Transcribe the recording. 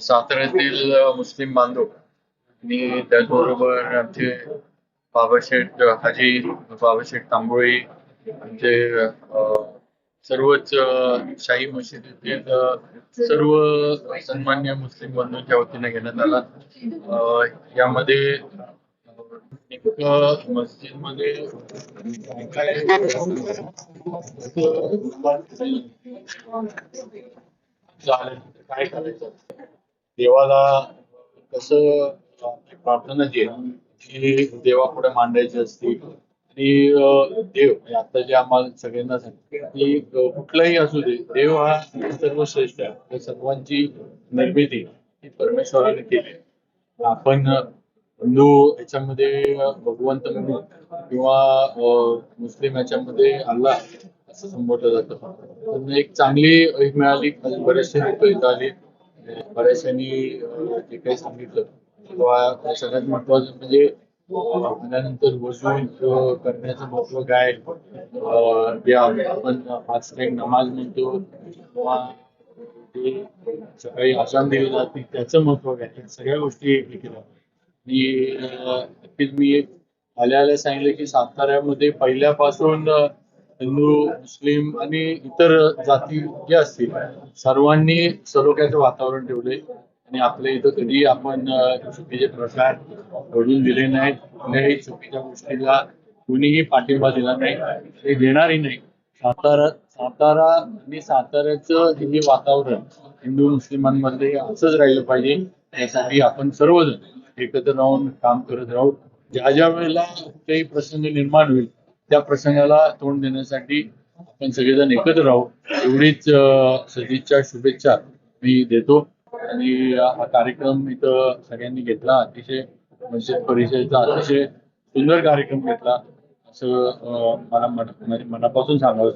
साताऱ्यातील मुस्लिम बांधव आणि त्याचबरोबर आमचे बाबाशेठ हाजी बाबाशेठ तांबोळी आमचे सर्वच शाही मशिदीतील सर्व सन्मान्य मुस्लिम बंधूंच्या वतीने घेण्यात आला. यामध्ये नेमकं मस्जिदमध्ये चालेल काय करायचं? देवाला कसं आपली प्रार्थना जी आहे ती देवापुढे मांडायची असते. आणि देव म्हणजे आता जे आम्हाला सगळ्यांना सांगितलं की कुठलाही असू दे देव हा सर्वश्रेष्ठ आहे. सर्वांची निर्मिती ही परमेश्वराने केली आपण हिंदू याच्यामध्ये भगवंत म्हणून किंवा मुस्लिम याच्यामध्ये अल्लाह असं संबोधलं जातं. एक चांगली एक मिळाली बरेचसे लोक इथं आली. बऱ्याचशांनी अं, जे काही सांगितलं किंवा सगळ्यात महत्वाचं म्हणजे आपल्यानंतर वजू करण्याचं महत्त्व काय जे आपण पाच टाइम नमाज म्हणतो किंवा ते सकाळी आसान दिली जाते त्याचं महत्त्व काय? सगळ्या गोष्टी हे केल्या. आणि नक्कीच मी आल्या आल्या सांगितलं की साताऱ्यामध्ये पहिल्यापासून हिंदू मुस्लिम आणि इतर जाती ज्या असतील सर्वांनी सलोख्याचं वातावरण ठेवले आणि आपल्या इथं कधी आपण चुकीचे प्रकार घडून दिले नाहीत. कुठल्याही चुकीच्या गोष्टीला कुणीही पाठिंबा दिला नाही ते देणारही नाही. सातारा सातारा आणि साताऱ्याचं हे जे वातावरण हिंदू मुस्लिमांमध्ये असंच राहिलं पाहिजे त्यासाठी आपण सर्वजण एकत्र राहून काम करत राहू. ज्या ज्या वेळेला काही प्रसंग निर्माण होईल त्या प्रसंगाला तोंड देण्यासाठी आपण सगळेजण एकत्र राहू. एवढीच सदिच्छा शुभेच्छा मी देतो. आणि हा कार्यक्रम इथं सगळ्यांनी घेतला. अतिशय म्हणजे मस्जिद परिषदेचा अतिशय सुंदर कार्यक्रम घेतला. असं मला म्हणजे मनापासून सांगावं